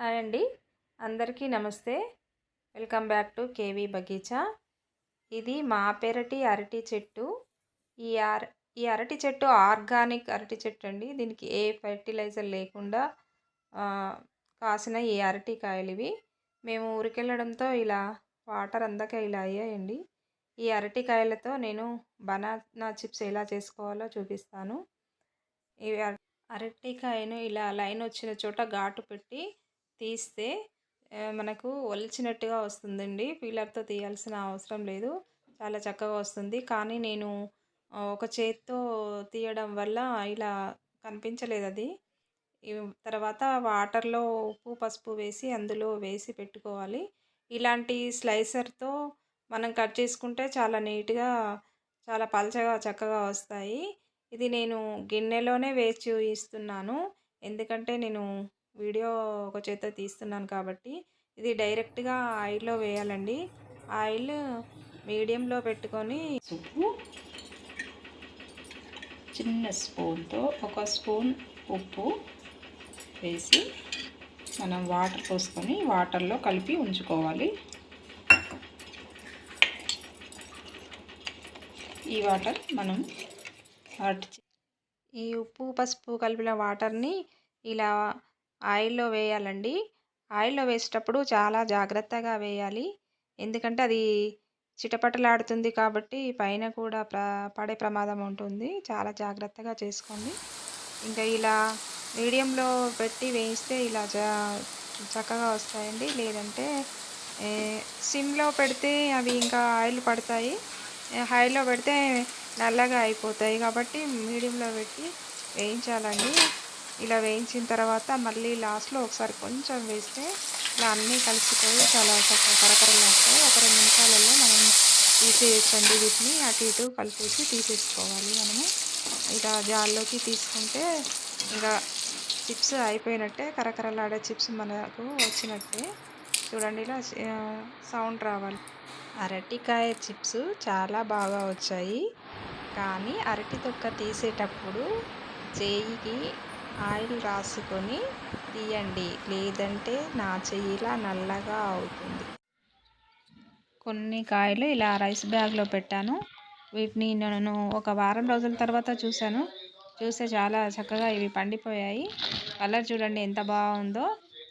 Hi అండి. అందరికీ నమస్తే. Welcome back to KV Bagicha. ఇది మా పెరటి అరటి చెట్టు. ఈ అర ఈ అరటి చెట్టు ఆర్గానిక్ అరటి చెట్టు అండి. దీనికి ఏ ఫెర్టిలైజర్ లేకుండా కాసిన ఈ అరటి కాయలు ఇవి మేము ఊరికెళ్ళడంతో ఇలా వాటర్ అందక ఇలా అయ్యాయండి. ఈ అరటి కాయలతో నేను బనానా చిప్స్ ఎలా చేసుకోవాలో చూపిస్తాను. ఇవి అర- అరటికాయను ఇలా లైన్ వచ్చిన చోట ఘాటు పెట్టి తీస్తే మనకు ఒలిచినట్టుగా వస్తుందండి. పీలర్తో తీయాల్సిన అవసరం లేదు. చాలా చక్కగా వస్తుంది. కానీ నేను ఒక చేత్తో తీయడం వల్ల ఇలా కనిపించలేదు అది. తర్వాత వాటర్లో ఉప్పు పసుపు వేసి అందులో వేసి పెట్టుకోవాలి. ఇలాంటి స్లైసర్తో మనం కట్ చేసుకుంటే చాలా నీట్గా చాలా పలచగా చక్కగా వస్తాయి. ఇది నేను గిన్నెలోనే వేచి ఇస్తున్నాను. ఎందుకంటే నేను వీడియో ఒక చేత తీస్తున్నాను కాబట్టి ఇది డైరెక్ట్గా ఆయిల్లో వేయాలండి. ఆయిల్ మీడియంలో పెట్టుకొని ఉప్పు చిన్న స్పూన్తో ఒక స్పూన్ ఉప్పు వేసి మనం వాటర్ పోసుకొని వాటర్లో కలిపి ఉంచుకోవాలి. ఈ వాటర్ మనం ఈ ఉప్పు పసుపు కలిపిన వాటర్ని ఇలా ఆయిల్లో వేయాలండి. ఆయిల్లో వేసేటప్పుడు చాలా జాగ్రత్తగా వేయాలి. ఎందుకంటే అది చిటపటలాడుతుంది కాబట్టి పైన కూడా పడే ప్రమాదం ఉంటుంది. చాలా జాగ్రత్తగా చేసుకోండి. ఇంకా ఇలా మీడియంలో పెట్టి వేయిస్తే ఇలా జా చక్కగా వస్తాయండి. లేదంటే సిమ్లో పెడితే అవి ఇంకా ఆయిల్ పడతాయి. హైలో పెడితే నల్లగా అయిపోతాయి కాబట్టి మీడియంలో పెట్టి వేయించాలండి. ఇలా వేయించిన తర్వాత మళ్ళీ లాస్ట్లో ఒకసారి కొంచెం వేస్తే ఇలా అన్నీ కలిసిపోయి చాలా కరకరలు వస్తాయి ఒక రెండు నిమిషాలలో మనం తీసేయచ్చండి వీటిని. అటు ఇటు కలిపేసి తీసేసుకోవాలి మనము. ఇలా జాల్లోకి తీసుకుంటే ఇంకా చిప్స్ అయిపోయినట్టే కరకరలాడే చిప్స్ మనకు వచ్చినట్టే. చూడండి ఇలా సౌండ్ రావాలి. అరటికాయ చిప్స్ చాలా బాగా వచ్చాయి. కానీ అరటి తొక్క తీసేటప్పుడు చేయికి ఆయిల్ రాసుకొని తీయండి. లేదంటే నా చెయ్యిలా నల్లగా అవుతుంది. కొన్ని కాయలు ఇలా రైస్ బ్యాగ్లో పెట్టాను. వీటిని నేను ఒక వారం రోజుల తర్వాత చూశాను. చూస్తే చాలా చక్కగా ఇవి పండిపోయాయి. కలర్ చూడండి ఎంత బాగుందో.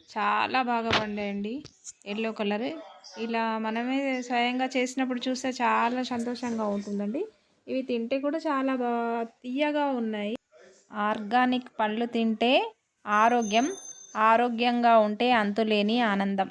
చాలా బాగా పండేయండి. Yellow colour. ఇలా మనమే స్వయంగా చేసినప్పుడు చూస్తే చాలా సంతోషంగా ఉంటుందండి. ఇవి తింటే కూడా చాలా బా తీయగా ఉన్నాయి. ఆర్గానిక్ పండ్లు తింటే ఆరోగ్యం ఆరోగ్యంగా ఉంటే అంతులేని ఆనందం.